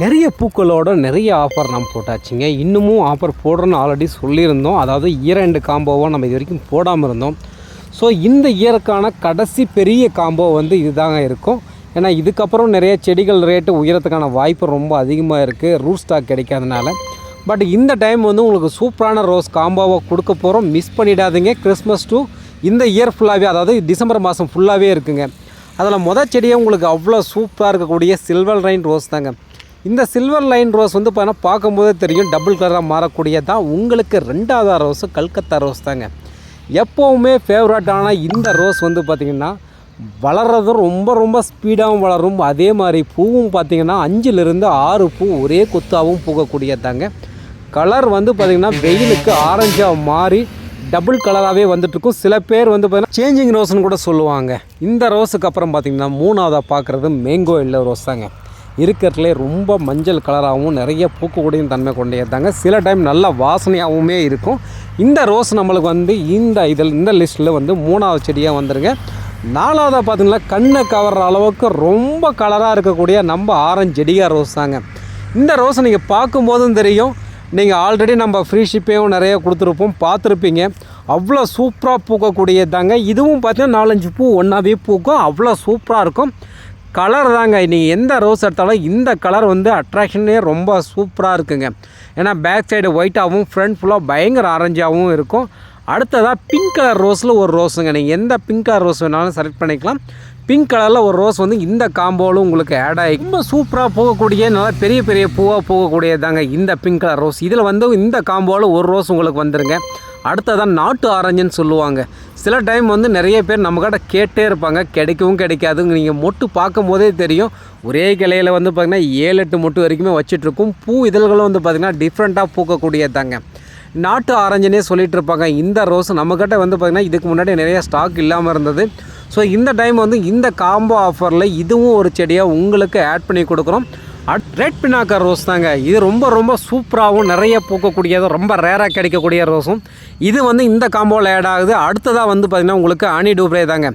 நிறைய பூக்களோட நிறைய ஆஃபர் நம்ம போட்டாச்சுங்க. இன்னமும் ஆஃபர் போடுறோன்னு ஆல்ரெடி சொல்லியிருந்தோம். அதாவது இரண்டு காம்போவாக நம்ம இது வரைக்கும் போடாமல் இருந்தோம். ஸோ இந்த இயருக்கான கடைசி பெரிய காம்போ வந்து இதுதாங்க இருக்கும். ஏன்னா இதுக்கப்புறம் நிறைய செடிகள் ரேட்டு உயரத்துக்கான வாய்ப்பு ரொம்ப அதிகமாக இருக்குது ரூட் ஸ்டாக் கிடைக்காதனால. பட் இந்த டைம் வந்து உங்களுக்கு சூப்பரான ரோஸ் காம்போவை கொடுக்க போகிறோம் மிஸ் பண்ணிடாதீங்க. கிறிஸ்மஸ் டூ இந்த இயர் ஃபுல்லாகவே அதாவது டிசம்பர் மாதம் ஃபுல்லாகவே இருக்குங்க. அதில் மொதல் செடியே உங்களுக்கு அவ்வளோ சூப்பராக இருக்கக்கூடிய சில்வர் ரைன் ரோஸ் தாங்க. இந்த சில்வர் லைன் ரோஸ் வந்து பார்த்தீங்கன்னா பார்க்கும்போதே தெரியும். டபுள் கலராக மாறக்கூடியதான் உங்களுக்கு ரெண்டாவது ரோஸு கல்கத்தா ரோஸ் தாங்க. எப்போவுமே ஃபேவரட்டான இந்த ரோஸ் வந்து பார்த்திங்கன்னா வளர்கிறதும் ரொம்ப ரொம்ப ஸ்பீடாகவும் வளரும். அதே மாதிரி பூவும் பார்த்திங்கன்னா அஞ்சுலேருந்து ஆறு பூ ஒரே கொத்தாகவும் பூக்கக்கூடியதாங்க. கலர் வந்து பார்த்திங்கன்னா வெயிலுக்கு ஆரஞ்சாக மாறி டபுள் கலராகவே வந்துட்டுருக்கும். சில பேர் வந்து பார்த்திங்கன்னா சேஞ்சிங் ரோஸ்னு கூட சொல்லுவாங்க. இந்த ரோஸுக்கு அப்புறம் பார்த்திங்கன்னா மூணாவதாக பார்க்குறது மேங்கோ எல்லோ ரோஸ் தாங்க. இருக்கிறதுலே ரொம்ப மஞ்சள் கலராகவும் நிறைய பூக்கக்கூடிய தன்மை கொண்டேதாங்க சில டைம் நல்ல வாசனையாகவுமே இருக்கும். இந்த ரோஸ் நம்மளுக்கு வந்து இந்த இதில் இந்த லிஸ்ட்டில் வந்து மூணாவது செடியாக வந்துருங்க நாலாவதாக பார்த்தீங்கன்னா கண்ணை கவர்ற அளவுக்கு ரொம்ப கலராக இருக்கக்கூடிய நம்ம ஆரஞ்சு செடியாக ரோஸ் தாங்க. இந்த ரோஸை நீங்கள் பார்க்கும்போதும் தெரியும். நீங்கள் ஆல்ரெடி நம்ம ஃப்ரீஷிப்பையும் நிறைய கொடுத்துருப்போம் பார்த்துருப்பீங்க. அவ்வளோ சூப்பராக பூக்கக்கூடியதாங்க இதுவும் பார்த்தீங்கன்னா நாலஞ்சு பூ ஒன்றாவே பூக்கும். அவ்வளோ சூப்பராக இருக்கும். கலர் தாங்க நீங்கள் எந்த ரோஸ் எடுத்தாலும் இந்த கலர் வந்து அட்ராக்ஷனே ரொம்ப சூப்பராக இருக்குங்க. ஏன்னா பேக் சைடு ஒயிட்டாகவும் ஃப்ரண்ட் ஃபுல்லாக பயங்கர ஆரஞ்சாகவும் இருக்கும். அடுத்ததாக பிங்க் கலர் ரோஸில் ஒரு ரோஸுங்க நீங்கள் எந்த பிங்க் கலர் ரோஸ் வேணாலும் செலக்ட் பண்ணிக்கலாம். பிங்க் கலரில் ஒரு ரோஸ் வந்து இந்த காம்போவிலும் உங்களுக்கு ஆட் ஆகி ரொம்ப சூப்பராக போகக்கூடிய நல்லா பெரிய பெரிய பூவாக போகக்கூடியது தாங்க இந்த பிங்க் கலர் ரோஸ் இதில் வந்து இந்த காம்போவில் ஒரு ரோஸ் உங்களுக்கு வந்துருங்க. அடுத்ததான் நாட்டு ஆரஞ்சுன்னு சொல்லுவாங்க. சில டைம் வந்து நிறைய பேர் நம்மக்கிட்ட கேட்டே இருப்பாங்க. கிடைக்கவும் கிடைக்காது நீங்கள் மொட்டு பார்க்கும் போதே தெரியும். ஒரே கிளையில் வந்து பார்த்திங்கன்னா ஏழு எட்டு மொட்டு வரைக்குமே வச்சிட்ருக்கும். பூ இதழ்களும் வந்து பார்த்திங்கன்னா டிஃப்ரெண்ட்டாக பூக்கக்கூடியது தாங்க நாட்டு ஆரஞ்சுனே சொல்லிகிட்டு இருப்பாங்க. இந்த ரோஸ் நம்மக்கிட்ட வந்து பார்த்திங்கன்னா இதுக்கு முன்னாடி நிறைய ஸ்டாக் இல்லாமல் இருந்தது. ஸோ இந்த டைம் வந்து இந்த காம்போ ஆஃபரில் இதுவும் ஒரு செடியாக உங்களுக்கு ஆட் பண்ணி கொடுக்குறோம். ரெட் பினாக்கர் ரோஸ் தாங்க. இது ரொம்ப ரொம்ப சூப்பராகவும் நிறைய பூக்கக்கூடியதும் ரொம்ப ரேராக கிடைக்கக்கூடிய ரோஸும் இது வந்து இந்த காம்போவில் ஆட் ஆகுது. அடுத்ததாக வந்து பார்த்திங்கன்னா உங்களுக்கு ஆனி டூப்ரே தாங்க.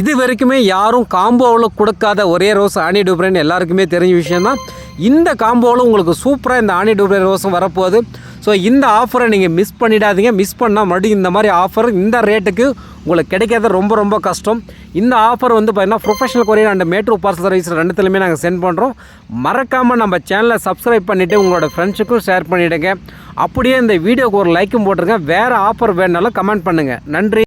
இது வரைக்குமே யாரும் காம்போவில் கொடுக்காத ஒரே ரோஸ் ஆனி டூப்ரேன்னு எல்லாருக்குமே தெரிஞ்ச விஷயம்தான். இந்த காம்போவில் உங்களுக்கு சூப்பராக இந்த ஆனி டூப்ரே ரோஸும் வரப்போகுது. ஸோ இந்த ஆஃபரை நீங்கள் மிஸ் பண்ணிடாதீங்க. மிஸ் பண்ணால் மறுபடியும் இந்த மாதிரி ஆஃபர் இந்த ரேட்டுக்கு உங்களுக்கு கிடைக்காத ரொம்ப ரொம்ப கஷ்டம். இந்த ஆஃபர் வந்து பார்த்தீங்கன்னா professional courier and metro parcel service ரெண்டுத்துலையுமே நாங்கள் சென்ட் பண்ணுறோம் மறக்காமல் நம்ம சேனலை சப்ஸ்கிரைப் பண்ணிவிட்டு உங்களோட ஃப்ரெண்ட்ஸுக்கும் ஷேர் பண்ணிவிடுங்க அப்படியே இந்த வீடியோக்கு ஒரு லைக்கும் போட்டிருக்கேன் வேறு ஆஃபர் வேணுனாலும் கமெண்ட் பண்ணுங்கள் நன்றி.